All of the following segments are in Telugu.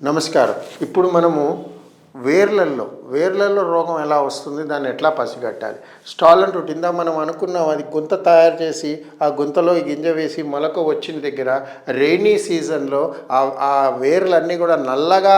నమస్కారం. ఇప్పుడు మనము వేర్లల్లో వేర్లలో రోగం ఎలా వస్తుంది దాన్ని ఎట్లా పసిగట్టాలి? స్టాల్ అంటూ ఇందా మనం అనుకున్నాం అది గుంత తయారు చేసి ఆ గుంతలో గింజ వేసి మొలక వచ్చిన దగ్గర రెయినీ సీజన్లో ఆ వేర్లన్నీ కూడా నల్లగా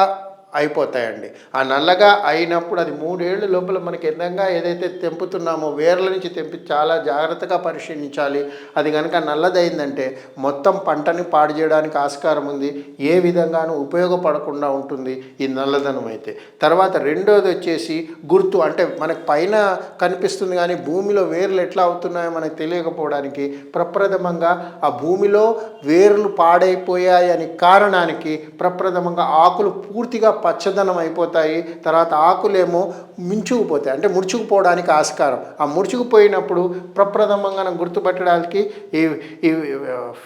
అయిపోతాయండి. ఆ నల్లగా అయినప్పుడు అది మూడేళ్ళు లోపల మనకి ఎంతంగా ఏదైతే తెంపుతున్నామో వేర్ల నుంచి తెంపి చాలా జాగ్రత్తగా పరిశీలించాలి. అది కనుక నల్లదైందంటే మొత్తం పంటని పాడు చేయడానికి ఆస్కారం ఉంది. ఏ విధంగానూ ఉపయోగపడకుండా ఉంటుంది ఈ నల్లదనం అయితే. తర్వాత రెండోది వచ్చేసి గుర్తు అంటే మనకు పైన కనిపిస్తుంది కానీ భూమిలో వేర్లు ఎట్లా అవుతున్నాయో మనకు తెలియకపోవడానికి ప్రప్రథమంగా ఆ భూమిలో వేర్లు పాడైపోయాయి అని కారణానికి ప్రప్రథమంగా ఆకులు పూర్తిగా పచ్చదనం అయిపోతాయి తర్వాత ఆకులేమో మించుకుపోతాయి. అంటే ముడుచుకుపోవడానికి ఆస్కారం. ఆ ముడుచుకుపోయినప్పుడు ప్రప్రథమంగా గుర్తుపెట్టడానికి గుర్తుపట్టడానికి ఈ ఈ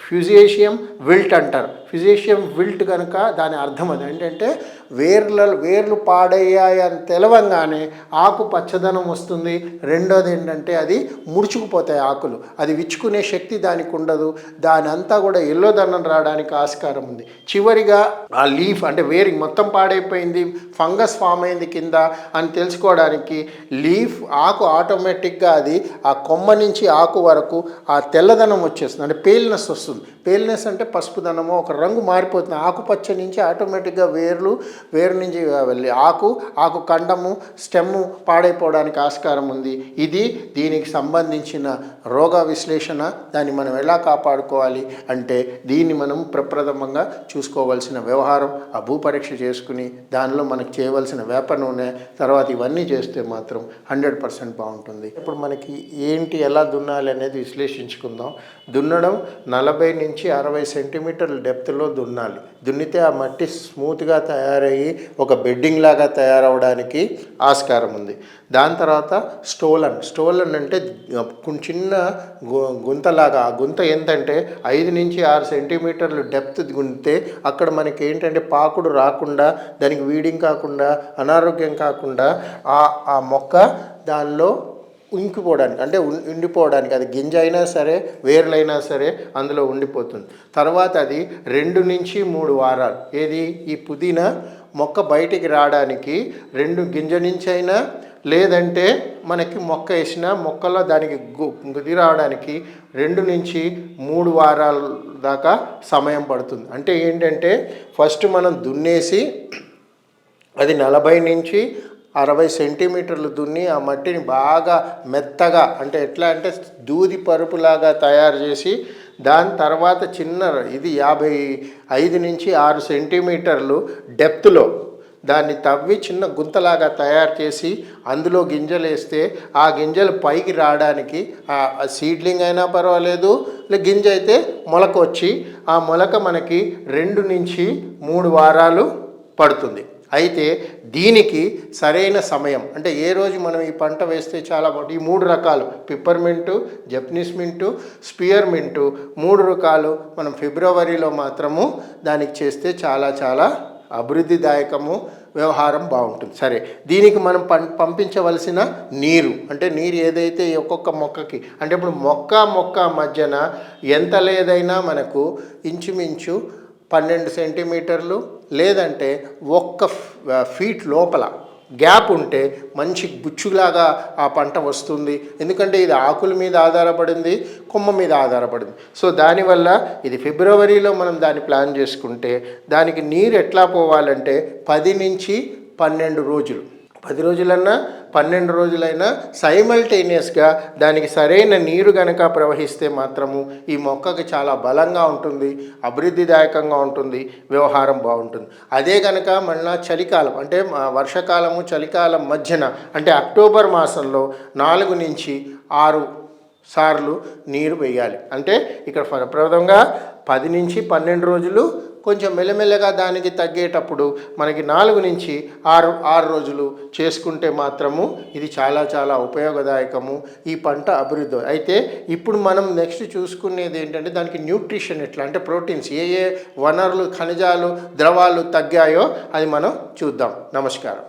ఫ్యూజియేషియం విల్ట్ అంటారు. ఫిజిషియం విల్ట్ కనుక దాని అర్థం అది. ఏంటంటే వేర్ల వేర్లు పాడయ్యాయి అని తెలవంగానే ఆకు పచ్చదనం వస్తుంది. రెండోది ఏంటంటే అది ముడుచుకుపోతాయి ఆకులు. అది విచ్చుకునే శక్తి దానికి ఉండదు. దాని అంతా కూడా ఎల్లోదనం రావడానికి ఆస్కారం ఉంది. చివరిగా ఆ లీఫ్ అంటే వేరి మొత్తం పాడైపోయింది ఫంగస్ ఫామ్ అయింది కింద అని తెలుసుకోవడానికి లీఫ్ ఆకు ఆటోమేటిక్గా అది ఆ కొమ్మ నుంచి ఆకు వరకు ఆ తెల్లదనం వచ్చేస్తుంది అంటే పేల్నెస్ వస్తుంది. పేల్నెస్ అంటే పసుపుదనము ఒక రంగు మారిపోతుంది. ఆకుపచ్చ నుంచి ఆటోమేటిక్గా వేర్లు వేరు నుంచి వెళ్ళి ఆకు ఆకు కండము స్టెమ్ పాడైపోవడానికి ఆస్కారం ఉంది. ఇది దీనికి సంబంధించిన రోగ విశ్లేషణ. దాన్ని మనం ఎలా కాపాడుకోవాలి అంటే దీన్ని మనం ప్రప్రథమంగా చూసుకోవాల్సిన వ్యవహారం. ఆ భూపరీక్ష చేసుకుని దానిలో మనకు చేయవలసిన వేప నూనె తర్వాత ఇవన్నీ చేస్తే మాత్రం హండ్రెడ్ పర్సెంట్ బాగుంటుంది. ఇప్పుడు మనకి ఏంటి ఎలా దున్నాలి అనేది విశ్లేషించుకుందాం. దున్నడం నలభై నుంచి నుంచి అరవై సెంటీమీటర్ల డెప్త్లో దున్నాలి. దున్నితే ఆ మట్టి స్మూత్గా తయారయ్యి ఒక బెడ్డింగ్ లాగా తయారవడానికి ఆస్కారం ఉంది. దాని తర్వాత స్టోలన్. స్టోలన్ అంటే కొన్ని చిన్న గుంతలాగా. ఆ గుంత ఏంటంటే ఐదు నుంచి ఆరు సెంటీమీటర్లు డెప్త్ గుంతే అక్కడ మనకి ఏంటంటే పాకుడు రాకుండా దానికి వీడింగ్ కాకుండా అనారోగ్యం కాకుండా ఆ ఆ మొక్క దానిలో ఉంకిపోవడానికి అంటే ఉం- ఉండిపోవడానికి అది గింజ అయినా సరే వేర్లైనా సరే అందులో ఉండిపోతుంది. తర్వాత అది రెండు నుంచి మూడు వారాలు. ఏది? ఈ పుదీనా మొక్క బయటికి రావడానికి రెండు గింజ నుంచి అయినా లేదంటే మనకి మొక్క వేసిన మొక్కలో దానికి గు- గుది రావడానికి రెండు నుంచి మూడు వారాల దాకా సమయం పడుతుంది. అంటే ఏంటంటే ఫస్ట్ మనం దున్నేసి అది నలభై నుంచి అరవై సెంటీమీటర్లు దున్ని ఆ మట్టిని బాగా మెత్తగా అంటే ఎట్లా అంటే దూది పరుపులాగా తయారు చేసి దాని తర్వాత చిన్న ఇది యాభై ఐదు నుంచి ఆరు సెంటీమీటర్లు డెప్త్లో దాన్ని తవ్వి చిన్న గుంతలాగా తయారు చేసి అందులో గింజలు వేస్తే ఆ గింజలు పైకి రావడానికి ఆ సీడ్లింగ్ అయినా పర్వాలేదు గింజ అయితే మొలక వచ్చి ఆ మొలక మనకి రెండు నుంచి మూడు వారాలు పడుతుంది. అయితే దీనికి సరైన సమయం. అంటే ఏ రోజు మనం ఈ పంట వేస్తే చాలా బాగుంటుంది. ఈ మూడు రకాలు పిప్పర్మింటు జపనీస్ మింటు స్పియర్ మింటు మూడు రకాలు మనం ఫిబ్రవరిలో మాత్రము దానికి చేస్తే చాలా చాలా అభివృద్ధిదాయకము వ్యవహారం బాగుంటుంది. సరే దీనికి మనం పం పంపించవలసిన నీరు అంటే నీరు ఏదైతే ఒక్కొక్క మొక్కకి అంటే ఇప్పుడు మొక్క మొక్క మధ్యన ఎంత లేదైనా మనకు ఇంచుమించు పన్నెండు సెంటీమీటర్లు లేదంటే ఒక్క ఫీట్ లోపల గ్యాప్ ఉంటే మంచి గుచ్చులాగా ఆ పంట వస్తుంది. ఎందుకంటే ఇది ఆకుల మీద ఆధారపడింది కొమ్మ మీద ఆధారపడింది. సో దానివల్ల ఇది ఫిబ్రవరిలో మనం దాన్ని ప్లాన్ చేసుకుంటే దానికి నీరు ఎట్లా పోవాలంటే పది నుంచి పన్నెండు రోజులు. పది రోజులన్నా పన్నెండు రోజులైనా సైమల్టేనియస్గా దానికి సరైన నీరు గనక ప్రవహిస్తే మాత్రము ఈ మొక్కకి చాలా బలంగా ఉంటుంది అభివృద్ధిదాయకంగా ఉంటుంది వ్యవహారం బాగుంటుంది. అదే కనుక మళ్ళా చలికాలం అంటే వర్షాకాలము చలికాలం మధ్యన అంటే అక్టోబర్ మాసంలో నాలుగు నుంచి ఆరు సార్లు నీరు వేయాలి. అంటే ఇక్కడ ఫలప్రదంగా పది నుంచి పన్నెండు రోజులు కొంచెం మెల్లమెల్లగా దానికి తగ్గేటప్పుడు మనకి నాలుగు నుంచి ఆరు ఆరు రోజులు చేసుకుంటే మాత్రము ఇది చాలా చాలా ఉపయోగదాయకము. ఈ పంట అభివృద్ధి. అయితే ఇప్పుడు మనం నెక్స్ట్ చూసుకునేది ఏంటంటే దానికి న్యూట్రిషన్ ఎట్లా? అంటే ప్రోటీన్స్ ఏ ఏ వనరులు ఖనిజాలు ద్రవాలు తగ్గాయో అది మనం చూద్దాం. నమస్కారం.